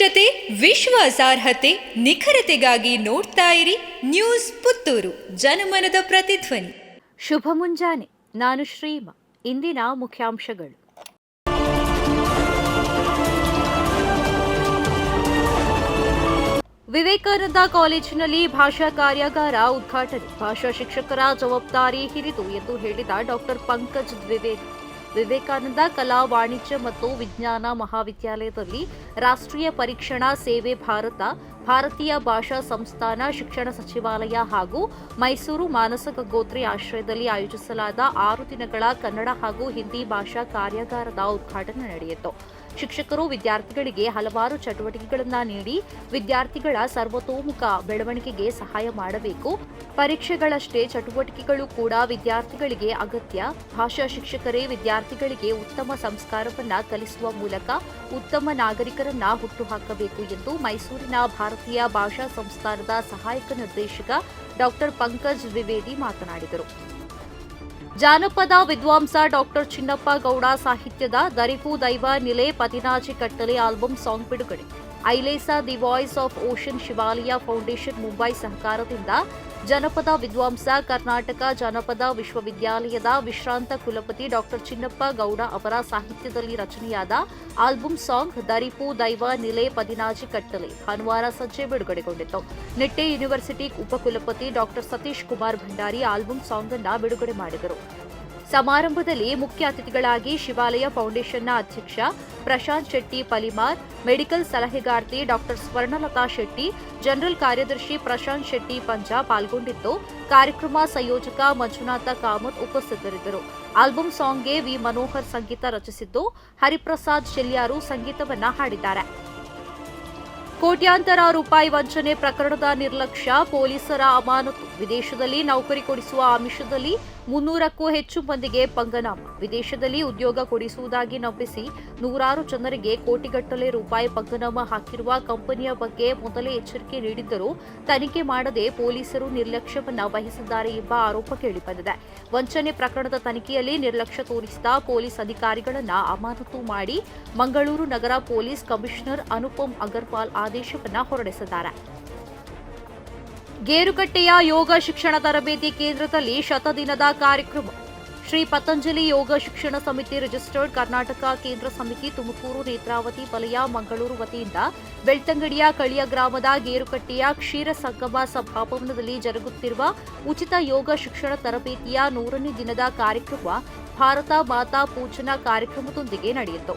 ವಸ್ತುನಿಷ್ಠತೆ ವಿಶ್ವಾಸಾರ್ಹತೆ ನಿಖರತೆಗಾಗಿ ನೋಡ್ತಾ ಇರಿ ನ್ಯೂಸ್ ಪುತ್ತೂರು. ಜನಮನದ ಪ್ರತಿಧ್ವನಿ. ಶುಭ ಮುಂಜಾನೆ. ನಾನು ಶ್ರೀಮ. ಇಂದಿನ ಮುಖ್ಯಾಂಶಗಳು. ವಿವೇಕಾನಂದ ಕಾಲೇಜಿನಲ್ಲಿ ಭಾಷಾ ಕಾರ್ಯಾಗಾರ ಉದ್ಘಾಟನೆ. ಭಾಷಾ ಶಿಕ್ಷಕರ ಜವಾಬ್ದಾರಿ ಹಿರಿದು ಎಂದು ಹೇಳಿದ ಡಾಕ್ಟರ್ ಪಂಕಜ್ ದ್ವಿವೇದಿ. ವಿವೇಕಾನಂದ ಕಲಾ ವಾಣಿಜ್ಯ ಮತ್ತು ವಿಜ್ಞಾನ ಮಹಾವಿದ್ಯಾಲಯದಲ್ಲಿ ರಾಷ್ಟ್ರೀಯ ಪರೀಕ್ಷಣಾ ಸೇವೆ ಭಾರತ ಭಾರತೀಯ ಭಾಷಾ ಸಂಸ್ಥಾನ, ಶಿಕ್ಷಣ ಸಚಿವಾಲಯ ಹಾಗೂ ಮೈಸೂರು ಮಾನಸ ಗಂಗೋತ್ರಿ ಆಶ್ರಯದಲ್ಲಿ ಆಯೋಜಿಸಲಾದ ಆರು ದಿನಗಳ ಕನ್ನಡ ಹಾಗೂ ಹಿಂದಿ ಭಾಷಾ ಕಾರ್ಯಾಗಾರದ ಉದ್ಘಾಟನೆ ನಡೆಯಿತು. ಶಿಕ್ಷಕರು ವಿದ್ಯಾರ್ಥಿಗಳಿಗೆ ಹಲವಾರು ಚಟುವಟಿಕೆಗಳನ್ನು ನೀಡಿ, ವಿದ್ಯಾರ್ಥಿಗಳ ಸರ್ವತೋಮುಖ ಬೆಳವಣಿಗೆಗೆ ಸಹಾಯ ಮಾಡಬೇಕು. ಪರೀಕ್ಷೆಗಳಷ್ಟೇ ಚಟುವಟಿಕೆಗಳು ಕೂಡ ವಿದ್ಯಾರ್ಥಿಗಳಿಗೆ ಅಗತ್ಯ. ಭಾಷಾ ಶಿಕ್ಷಕರೇ ವಿದ್ಯಾರ್ಥಿಗಳಿಗೆ ಉತ್ತಮ ಸಂಸ್ಕಾರವನ್ನು ಕಲಿಸುವ ಮೂಲಕ ಉತ್ತಮ ನಾಗರಿಕರನ್ನ ಹುಟ್ಟುಹಾಕಬೇಕು ಎಂದು ಮೈಸೂರಿನ ಭಾರತೀಯ ಭಾಷಾ ಸಂಸ್ಥಾನದ ಸಹಾಯಕ ನಿರ್ದೇಶಕ ಡಾಕ್ಟರ್ ಪಂಕಜ್ ದ್ವಿವೇದಿ ಮಾತನಾಡಿದರು. ಜಾನಪದ ವಿದ್ವಾಂಸ ಡಾಕ್ಟರ್ ಚಿನ್ನಪ್ಪ ಗೌಡ ಸಾಹಿತ್ಯದ ದರಿಪು ದೈವ ನಿಲೆ ಪದಿನಾಚಿ ಕಟ್ಟಲೆ ಆಲ್ಬಂ ಸಾಂಗ್ ಬಿಡುಗಡೆ. Ailesa the voice of ocean Shivalaya foundation Mumbai ಸಹಕಾರದಿಂದ ಜನಪದ ವಿದ್ವಾಂಸ ಕರ್ನಾಟಕ ಜನಪದ ವಿಶ್ವವಿದ್ಯಾಲಯದ ವಿಶ್ರಾಂತ ಕುಲಪತಿ ಡಾಕ್ಟರ್ ಚಿನ್ನಪ್ಪ ಗೌಡ ಅವರ ಸಾಹಿತ್ಯದಲ್ಲಿ ರಚನೆಯಾದ ಆಲ್ಬಮ್ ಸಾಂಗ್ ದರಿಪು ದೈವ ನಿಲೆ ಪದಿನಾಜಿ ಕಟ್ಟಲೆ. ಭಾನುವಾರ ಸಂಜೆ ಬಿಡುಗಡೆಗೊಂಡಿತು. Nitte university ಉಪಕುಲಪತಿ doctor Satish Kumar Bhandari album song ಅನ್ನು ಬಿಡುಗಡೆ ಮಾಡಿದರು. ಸಮಾರಂಭದಲ್ಲಿ ಮುಖ್ಯ ಅತಿಥಿಗಳಾಗಿ ಶಿವಾಲಯ ಫೌಂಡೇಶನ್ನ ಅಧ್ಯಕ್ಷ ಪ್ರಶಾಂತ್ ಶೆಟ್ಟಿ, ಪಲಿಮಾರ್, ಮೆಡಿಕಲ್ ಸಲಹೆಗಾರ್ತಿ ಡಾಕ್ಟರ್ ಸ್ವರ್ಣಲತಾ ಶೆಟ್ಟಿ, ಜನರಲ್ ಕಾರ್ಯದರ್ಶಿ ಪ್ರಶಾಂತ್ ಶೆಟ್ಟಿ ಪಂಜಾ ಪಾಲ್ಗೊಂಡಿದ್ದು, ಕಾರ್ಯಕ್ರಮ ಸಂಯೋಜಕ ಮಂಜುನಾಥ ಕಾಮತ್ ಉಪಸ್ಥಿತರಿದ್ದರು. ಆಲ್ಬಮ್ ಸಾಂಗ್ಗೆ ವಿ ಮನೋಹರ್ ಸಂಗೀತ ರಚಿಸಿದ್ದು, ಹರಿಪ್ರಸಾದ್ ಶೆಲ್ಯಾರು ಸಂಗೀತವನ್ನ ಹಾಡಿದ್ದಾರೆ. ಕೋಟ್ಯಾಂತರ ರೂಪಾಯಿ ವಂಚನೆ ಪ್ರಕರಣದ ನಿರ್ಲಕ್ಷ್ಯ ಪೊಲೀಸರ ಅಮಾನತು. ವಿದೇಶದಲ್ಲಿ ನೌಕರಿ ಕೊಡಿಸುವ ಆಮಿಷದಲ್ಲಿ ಮುನ್ನೂರಕ್ಕೂ ಹೆಚ್ಚು ಮಂದಿಗೆ ಪಂಗನಾಮ. ವಿದೇಶದಲ್ಲಿ ಉದ್ಯೋಗ ಕೊಡಿಸುವುದಾಗಿ ನಂಬಿಸಿ ನೂರಾರು ಜನರಿಗೆ ಕೋಟಿಗಟ್ಟಲೆ ರೂಪಾಯಿ ಪಂಗನಾಮ ಹಾಕಿರುವ ಕಂಪನಿಯ ಬಗ್ಗೆ ಮೊದಲೇ ಎಚ್ಚರಿಕೆ ನೀಡಿದ್ದರೂ ತನಿಖೆ ಮಾಡದೆ ಪೊಲೀಸರು ನಿರ್ಲಕ್ಷ್ಯವನ್ನ ವಹಿಸಿದ್ದಾರೆ ಎಂಬ ಆರೋಪ ಕೇಳಿಬಂದಿದೆ. ವಂಚನೆ ಪ್ರಕರಣದ ತನಿಖೆಯಲ್ಲಿ ನಿರ್ಲಕ್ಷ್ಯ ತೋರಿಸಿದ ಪೊಲೀಸ್ ಅಧಿಕಾರಿಗಳನ್ನ ಅಮಾನತು ಮಾಡಿ ಮಂಗಳೂರು ನಗರ ಪೊಲೀಸ್ ಕಮಿಷನರ್ ಅನುಪಮ್ ಅಗರ್ವಾಲ್ ಆದೇಶವನ್ನ ಹೊರಡಿಸಿದ್ದಾರೆ. ಗೇರುಕಟ್ಟೆಯ ಯೋಗ ಶಿಕ್ಷಣ ತರಬೇತಿ ಕೇಂದ್ರದಲ್ಲಿ ಶತದಿನದ ಕಾರ್ಯಕ್ರಮ. ಶ್ರೀ ಪತಂಜಲಿ ಯೋಗ ಶಿಕ್ಷಣ ಸಮಿತಿ ರಿಜಿಸ್ಟರ್ಡ್ ಕರ್ನಾಟಕ ಕೇಂದ್ರ ಸಮಿತಿ ತುಮಕೂರು ನೇತ್ರಾವತಿ ವಲಯ ಮಂಗಳೂರು ವತಿಯಿಂದ ಬೆಳ್ತಂಗಡಿಯ ಕಳಿಯ ಗ್ರಾಮದ ಗೇರುಕಟ್ಟೆಯ ಕ್ಷೀರ ಸಂಗಮ ಸಭಾಭವನದಲ್ಲಿ ಜರುಗುತ್ತಿರುವ ಉಚಿತ ಯೋಗ ಶಿಕ್ಷಣ ತರಬೇತಿಯ ನೂರನೇ ದಿನದ ಕಾರ್ಯಕ್ರಮ ಭಾರತ ಮಾತಾ ಪೂಜನಾ ಕಾರ್ಯಕ್ರಮದೊಂದಿಗೆ ನಡೆಯಿತು.